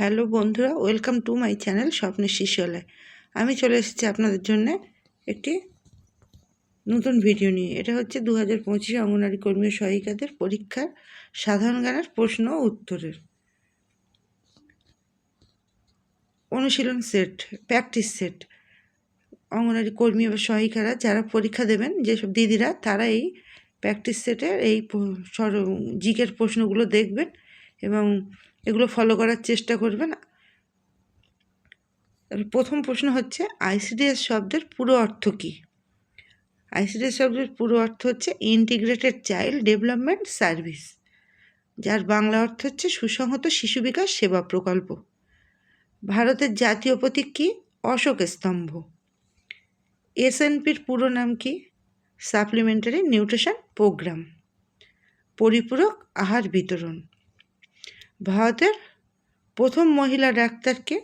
Hello বন্ধুরা, welcome to my channel স্বপ্নের শিশুয়ালয় আমি চলে এসেছি আপনাদের জন্য একটি নতুন ভিডিও নিয়ে। এটা হচ্ছে দু হাজার পঁচিশে অঙ্গনারী কর্মী সহায়িকাদের পরীক্ষার সাধারণ জ্ঞানের প্রশ্ন ও উত্তরের অনুশীলন সেট, প্র্যাকটিস সেট। অঙ্গনারী কর্মী বা সহায়িকারা যারা পরীক্ষা দেবেন, যেসব দিদিরা, তারা এই প্র্যাকটিস সেটের এই জিকের প্রশ্নগুলো দেখবেন এবং এগুলো ফলো করার চেষ্টা করবে করবেন প্রথম প্রশ্ন হচ্ছে আইসিডিএস শব্দের পুরো অর্থ কী? আইসিডিএস শব্দের পুরো অর্থ হচ্ছে ইন্টিগ্রেটেড চাইল্ড ডেভেলপমেন্ট সার্ভিস যার বাংলা অর্থ হচ্ছে সুসংহত শিশু বিকাশ সেবা প্রকল্প। ভারতের জাতীয় প্রতীক কী? অশোক স্তম্ভ। এসএনপির পুরো নাম কি? সাপ্লিমেন্টারি নিউট্রিশন প্রোগ্রাম পরিপূরক আহার বিতরণ। ভারতের প্রথম মহিলা ডাক্তারকে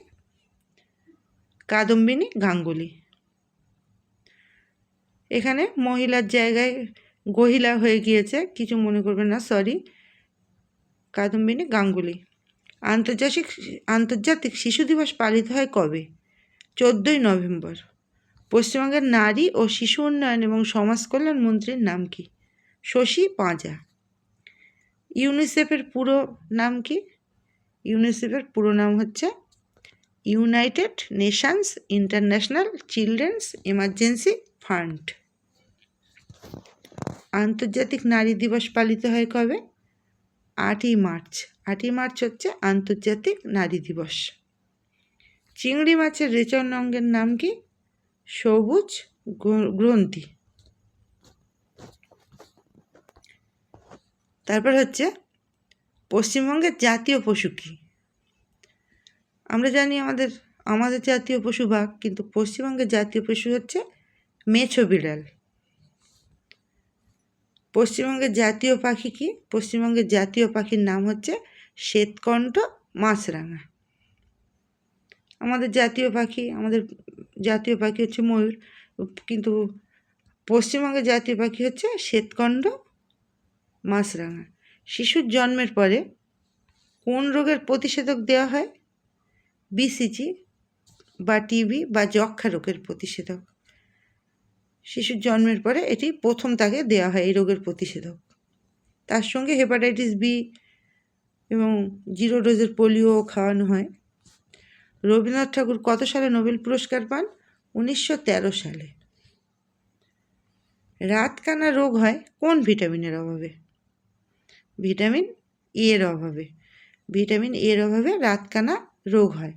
কাদম্বিনী গাঙ্গুলি। এখানে মহিলার জায়গায় গহিলা হয়ে গিয়েছে, কিছু মনে করবেন না সরি কাদম্বিনী গাঙ্গুলি। আন্তর্জাতিক আন্তর্জাতিক শিশু দিবস পালিত হয় কবে? চোদ্দোই নভেম্বর। পশ্চিমবঙ্গের নারী ও শিশু উন্নয়ন এবং সমাজ কল্যাণ মন্ত্রীর নাম কি? শশী পাঁজা। ইউনিসেফের পুরো নাম কি? ইউনিসেফের পুরো নাম হচ্ছে United Nations International Children's Emergency Fund. আন্তর্জাতিক নারী দিবস পালিত হয় কবে? আটই মার্চ। আটই মার্চ হচ্ছে আন্তর্জাতিক নারী দিবস। চিংড়ি মাছের রেচন অঙ্গের নাম কি? সবুজ গ্রন্থি। তারপর হচ্ছে পশ্চিমবঙ্গের জাতীয় পশু কী? আমরা জানি আমাদের আমাদের জাতীয় পশু বাঘ, কিন্তু পশ্চিমবঙ্গের জাতীয় পশু হচ্ছে মেছো বিড়াল। পশ্চিমবঙ্গের জাতীয় পাখি কি? পশ্চিমবঙ্গের জাতীয় পাখির নাম হচ্ছে শ্বেতকণ্ঠ মাছরাঙা। আমাদের জাতীয় পাখি, আমাদের জাতীয় পাখি হচ্ছে ময়ূর, কিন্তু পশ্চিমবঙ্গের জাতীয় পাখি হচ্ছে শ্বেতকণ্ঠ মাছরাঙা। শিশুর জন্মের পরে কোন রোগের প্রতিষেধক দেওয়া হয়? বিসিজি বা টিবি বা যক্ষা রোগের প্রতিষেধক। শিশুর জন্মের পরে এটি প্রথম তাকে দেওয়া হয় এই রোগের প্রতিষেধক। তার সঙ্গে হেপাটাইটিস বি এবং জিরো ডোজের পোলিও খাওয়ানো হয়। রবীন্দ্রনাথ ঠাকুর কত সালে নোবেল পুরস্কার পান? উনিশশো তেরো সালে। রাতকানা রোগ হয় কোন ভিটামিনের অভাবে? ভিটামিন এর অভাবে। ভিটামিন এর অভাবে রাতকানা রোগ হয়।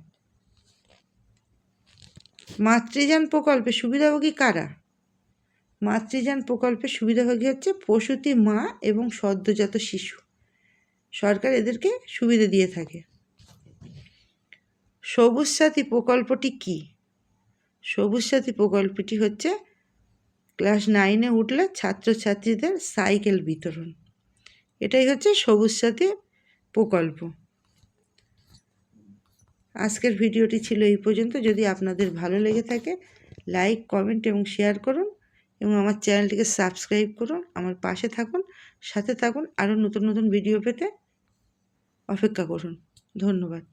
মাতৃযান প্রকল্পে সুবিধাভোগী কারা? মাতৃযান প্রকল্পে সুবিধাভোগী হচ্ছে প্রসূতি মা এবং সদ্যজাত শিশু। সরকার এদেরকে সুবিধা দিয়ে থাকে। সবুজ সাথী প্রকল্পটি কি? সবুজ সাথী প্রকল্পটি হচ্ছে ক্লাস নাইনে উঠলে ছাত্রছাত্রীদের সাইকেল বিতরণ। এটাই হচ্ছে সবুজ সাথী প্রকল্প। আজকের ভিডিওটি ছিল এই পর্যন্ত। যদি আপনাদের ভালো লেগে থাকে লাইক কমেন্ট এবং শেয়ার করুন এবং আমার চ্যানেলটিকে সাবস্ক্রাইব করুন, আমার পাশে থাকুন, সাথে থাকুন, আরও নতুন নতুন ভিডিও পেতে অপেক্ষা করুন। ধন্যবাদ।